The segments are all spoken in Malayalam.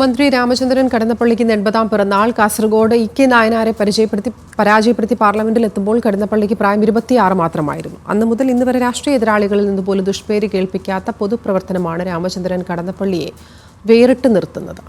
മന്ത്രി രാമചന്ദ്രൻ കടന്നപ്പള്ളിക്ക് എൺപതാം പിറന്നാൾ. കാസർഗോഡ് ഇ കെ നായനാരെ പരിചയപ്പെടുത്തി പരാജയപ്പെടുത്തി പാർലമെന്റിൽ എത്തുമ്പോൾ കടന്നപ്പള്ളിക്ക് പ്രായം ഇരുപത്തിയാറ് മാത്രമായിരുന്നു. അന്ന് മുതൽ ഇന്ന് വരെ രാഷ്ട്രീയ എതിരാളികളിൽ നിന്ന് പോലും ദുഷ്പേര് കേൾപ്പിക്കാത്ത പൊതുപ്രവർത്തനമാണ് രാമചന്ദ്രൻ കടന്നപ്പള്ളിയെ വേറിട്ട് നിർത്തുന്നത്.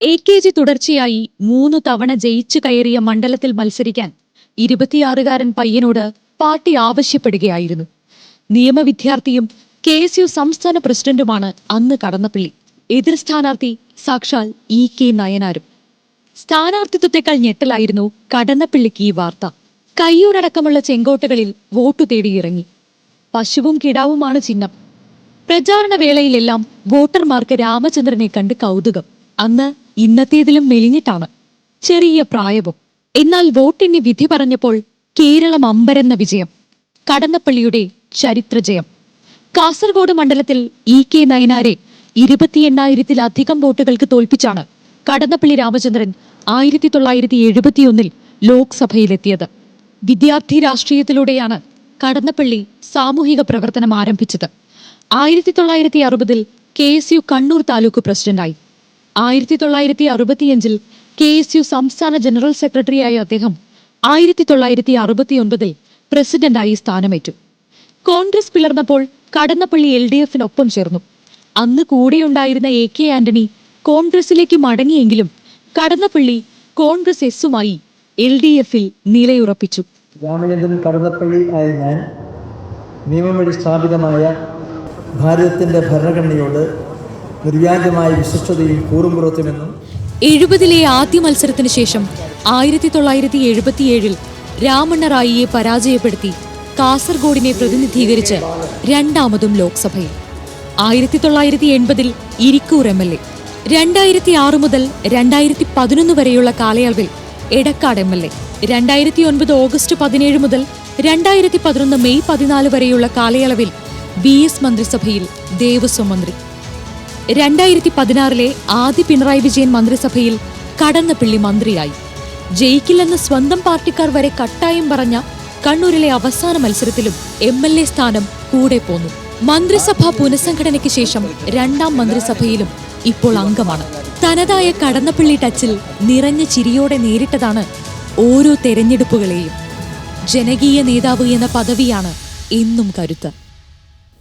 എ കെ ജി തുടർച്ചയായി മൂന്ന് തവണ ജയിച്ചു കയറിയ മണ്ഡലത്തിൽ മത്സരിക്കാൻ ഇരുപത്തിയാറുകാരൻ പയ്യനോട് പാർട്ടി ആവശ്യപ്പെടുകയായിരുന്നു. നിയമവിദ്യാർത്ഥിയും കെ എസ് യു സംസ്ഥാന പ്രസിഡന്റുമാണ് അന്ന് കടന്നപ്പള്ളി. എതിർ സ്ഥാനാർത്ഥി സാക്ഷാൽ ഇ കെ നയനാരും. സ്ഥാനാർത്ഥിത്വത്തെക്കാൾ ഞെട്ടലായിരുന്നു കടന്നപ്പള്ളിക്ക് ഈ വാർത്ത. കയ്യൂരടക്കമുള്ള ചെങ്കോട്ടകളിൽ വോട്ടു തേടിയിറങ്ങി. പശുവും കിടാവുമാണ് ചിഹ്നം. പ്രചാരണ വേളയിലെല്ലാം വോട്ടർമാർക്ക് രാമചന്ദ്രനെ കണ്ട് കൗതുകം. അന്ന് ഇന്നത്തേതിലും മെലിഞ്ഞിട്ടാണ്. ചെറിയ പ്രായവും. എന്നാൽ വോട്ടിന് വിധി പറഞ്ഞപ്പോൾ കേരളം അമ്പരന്ന വിജയം. കടന്നപ്പള്ളിയുടെ ചരിത്രജയം. കാസർഗോഡ് മണ്ഡലത്തിൽ ഇ കെ നയനാരെ ഇരുപത്തി എണ്ണായിരത്തിലധികം വോട്ടുകൾക്ക് തോൽപ്പിച്ചാണ് കടന്നപ്പള്ളി രാമചന്ദ്രൻ ആയിരത്തി തൊള്ളായിരത്തി എഴുപത്തിയൊന്നിൽ ലോക്സഭയിലെത്തിയത്. വിദ്യാർത്ഥി രാഷ്ട്രീയത്തിലൂടെയാണ് കടന്നപ്പള്ളി സാമൂഹിക പ്രവർത്തനം ആരംഭിച്ചത്. ആയിരത്തി തൊള്ളായിരത്തി അറുപതിൽ K S U Kannur taluk പ്രസിഡന്റായി. ആയിരത്തി തൊള്ളായിരത്തി അറുപത്തിയഞ്ചിൽ കെ എസ് യു സംസ്ഥാന ജനറൽ സെക്രട്ടറിയായ അദ്ദേഹം ആയിരത്തി തൊള്ളായിരത്തി അറുപത്തിയൊൻപതിൽ പ്രസിഡന്റായി സ്ഥാനമേറ്റു. കോൺഗ്രസ് പിളർന്നപ്പോൾ കടന്നപ്പള്ളി എൽ ഡി എഫിനൊപ്പം ചേർന്നു. അന്ന് കൂടെയുണ്ടായിരുന്ന എ കെ ആന്റണി കോൺഗ്രസിലേക്ക് മടങ്ങിയെങ്കിലും കടന്നപ്പള്ളി കോൺഗ്രസ് എസുമായി എൽ ഡി എഫിൽ നിലയുറപ്പിച്ചു. രാമചന്ദ്രൻ കടന്നപ്പള്ളി ഭരണഘടനയോട് നിർവ്യാജമായ വിശ്വസ്തതയും കൂറുംപുറത്തുമെന്നും എഴുപതിലെ ആദ്യ മത്സരത്തിന് ശേഷം ആയിരത്തി തൊള്ളായിരത്തി എഴുപത്തിയേഴിൽ രാമണ്ണ റായിയെ പരാജയപ്പെടുത്തി കാസർഗോഡിനെ പ്രതിനിധീകരിച്ച് രണ്ടാമതും ലോക്സഭയിൽ. ആയിരത്തി തൊള്ളായിരത്തി എൺപതിൽ ഇരിക്കൂർ എം എൽ എ. രണ്ടായിരത്തി ആറ് മുതൽ രണ്ടായിരത്തി പതിനൊന്ന് വരെയുള്ള കാലയളവിൽ എടക്കാട് എം എൽ എ. രണ്ടായിരത്തി ഒൻപത് ഓഗസ്റ്റ് പതിനേഴ് മുതൽ രണ്ടായിരത്തി പതിനൊന്ന് മെയ് പതിനാല് വരെയുള്ള കാലയളവിൽ ബി എസ് മന്ത്രിസഭയിൽ ദേവസ്വം മന്ത്രി. രണ്ടായിരത്തി പതിനാറിലെ ആദ്യ പിണറായി വിജയൻ മന്ത്രിസഭയിൽ കടന്നപ്പിള്ളി മന്ത്രിയായി. ജയിക്കില്ലെന്ന് സ്വന്തം പാർട്ടിക്കാർ വരെ കട്ടായം പറഞ്ഞ കണ്ണൂരിലെ അവസാന മത്സരത്തിലും എം എൽ എ സ്ഥാനം കൂടെ പോന്നു. മന്ത്രിസഭാ പുനഃസംഘടനയ്ക്ക് ശേഷം രണ്ടാം മന്ത്രിസഭയിലും ഇപ്പോൾ അംഗമാണ്. തനതായ കടന്നപ്പള്ളി ടച്ചിൽ നിറഞ്ഞ ചിരിയോടെ നേരിട്ടതാണ് ഓരോ തെരഞ്ഞെടുപ്പുകളെയും. ജനകീയ നേതാവ് എന്ന പദവിയാണ് എന്നും കരുത്ത്.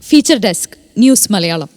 Feature desk news Malayalam